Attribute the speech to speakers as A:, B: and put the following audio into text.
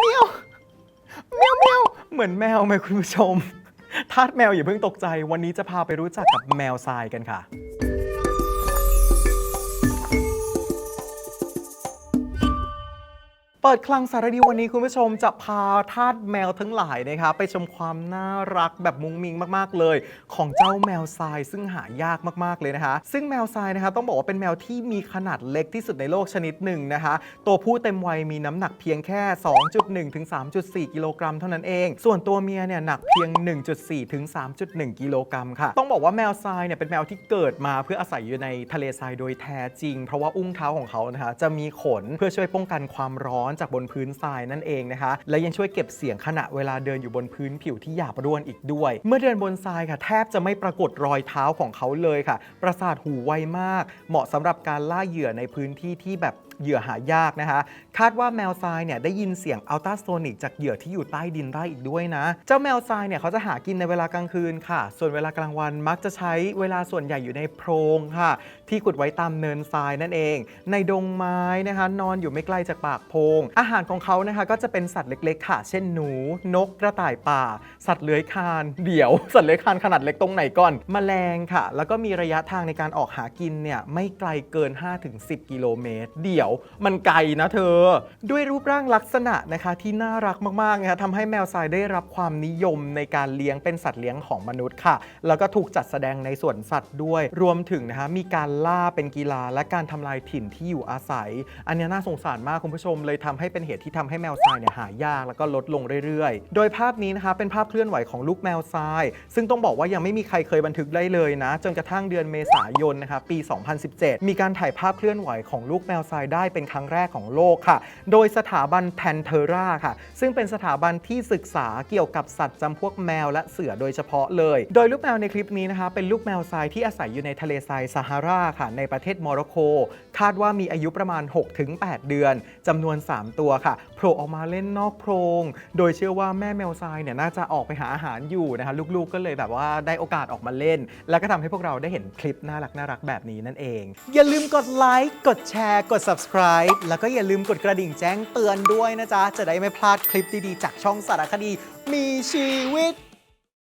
A: เมียวเมียวเมียวเหมือนแมวไหมคุณผู้ชมทาสแมวอย่าเพิ่งตกใจ วันนี้จะพาไปรู้จักกับแมวทรายกันค่ะ เปิดคลังสารดีวันนี้คุณผู้ชมจะพาทาสแมวทั้งหลายนะครับไปชมความน่ารักแบบมุ้งมิงมากๆเลย ของเจ้าแมวทรายซึ่งหายากมากๆเลยนะคะ ซึ่งแมวทรายนะคะต้องบอกว่าเป็นแมวที่มีขนาดเล็กที่สุดในโลกชนิดหนึ่งนะคะ ตัวผู้เต็มวัยมีน้ำหนักเพียงแค่ 2.1 ถึง 3.4 กิโลกรัมเท่านั้นเอง ส่วนตัวเมียเนี่ยหนักเพียง 1.4 ถึง 3.1 กิโลกรัมค่ะ ต้องบอกว่าแมวทรายเนี่ยเป็นแมวที่เกิดมาเพื่ออาศัยอยู่ในทะเลทรายโดยแท้จริง เพราะว่าอุ้งเท้าของเขานะคะจะมีขนเพื่อช่วยป้องกันความร้อนจากบนพื้นทรายนั่นเองนะคะ และยังช่วยเก็บเสียงขณะเวลาเดินอยู่บนพื้นผิวที่หยาบร่วนอีกด้วย เมื่อเดินบนทรายค่ะ แทบจะไม่ปรากฏรอยเท้าของเขาเลยค่ะ ประสาทหูไวมาก เหมาะสำหรับการล่าเหยื่อในพื้นที่ที่แบบ เหยื่อหายากนะคะ คาดว่าแมวทรายเนี่ยได้ยินเสียงอัลตราโซนิกจากเหยื่อที่อยู่ใต้ดินได้อีกด้วยนะ เจ้าแมวทรายเนี่ยเขาจะหากินในเวลากลางคืนค่ะ ส่วนเวลากลางวันมักจะใช้เวลาส่วนใหญ่อยู่ในโพรงค่ะ ที่ขุดไว้ตามเนินทรายนั่นเอง ในดงไม้นะคะ นอนอยู่ไม่ไกลจากปากโพรงอาหารของเขานะคะก็จะเป็นสัตว์เล็กๆ ค่ะ เช่นหนู นกกระต่ายป่า สัตว์เลื้อยคลานเดี๋ยว สัตว์เลื้อยคลานขนาดเล็กตรงไหนก่อนแมลงค่ะ แล้วก็มีระยะทางในการออกหากินเนี่ยไม่ไกลเกิน 5-10 กิโลเมตร เดี๋ยวมันไกลนะเธอ ด้วยรูปร่างลักษณะนะคะที่น่ารักมากๆนะคะทำให้แมวทรายได้รับความนิยมในการเลี้ยงเป็นสัตว์เลี้ยงของมนุษย์ค่ะ แล้วก็ถูกจัดแสดงในสวนสัตว์ด้วย รวมถึงนะคะมีการล่าเป็นกีฬาและการทำลายถิ่นที่อยู่อาศัย อันนี้น่าสงสารมากคุณผู้ชม เลยทำให้เป็นเหตุที่ทำให้แมวทรายเนี่ยหายากแล้วก็ลดลงเรื่อยๆ โดยภาพนี้นะคะเป็นภาพเคลื่อนไหวของลูกแมวทราย ซึ่งต้องบอกว่ายังไม่มีใครเคยบันทึกได้เลยนะ จนกระทั่งเดือนเมษายนนะคะปี 2017 มีการถ่ายภาพเคลื่อนไหวของลูกแมวทรายได้ได้เป็นครั้งแรกของโลกค่ะ โดยสถาบันแพนเทราค่ะ ซึ่งเป็นสถาบันที่ศึกษาเกี่ยวกับสัตว์จำพวกแมวและเสือโดยเฉพาะเลย โดยลูกแมวในคลิปนี้นะคะ เป็นลูกแมวทรายที่อาศัยอยู่ในทะเลทรายซาฮาราค่ะ ในประเทศโมร็อกโก คาดว่ามีอายุประมาณ 6-8 เดือนจำนวน 3 ตัวค่ะโผล่ออกมาเล่นนอกโพรง โดยเชื่อว่าแม่แมวทรายเนี่ยน่าจะออกไปหาอาหารอยู่นะคะลูกๆก็เลยแบบว่าได้โอกาสออกมาเล่น แล้วก็ทำให้พวกเราได้เห็นคลิปน่ารักน่ารักแบบนี้นั่นเอง อย่าลืมกดไลค์กดแชร์กด subscribe subscribe แล้วก็อย่าลืมกดกระดิ่งแจ้งเตือนด้วยนะจ๊ะ จะได้ไม่พลาดคลิปดีๆ จากช่องสารคดี มีชีวิต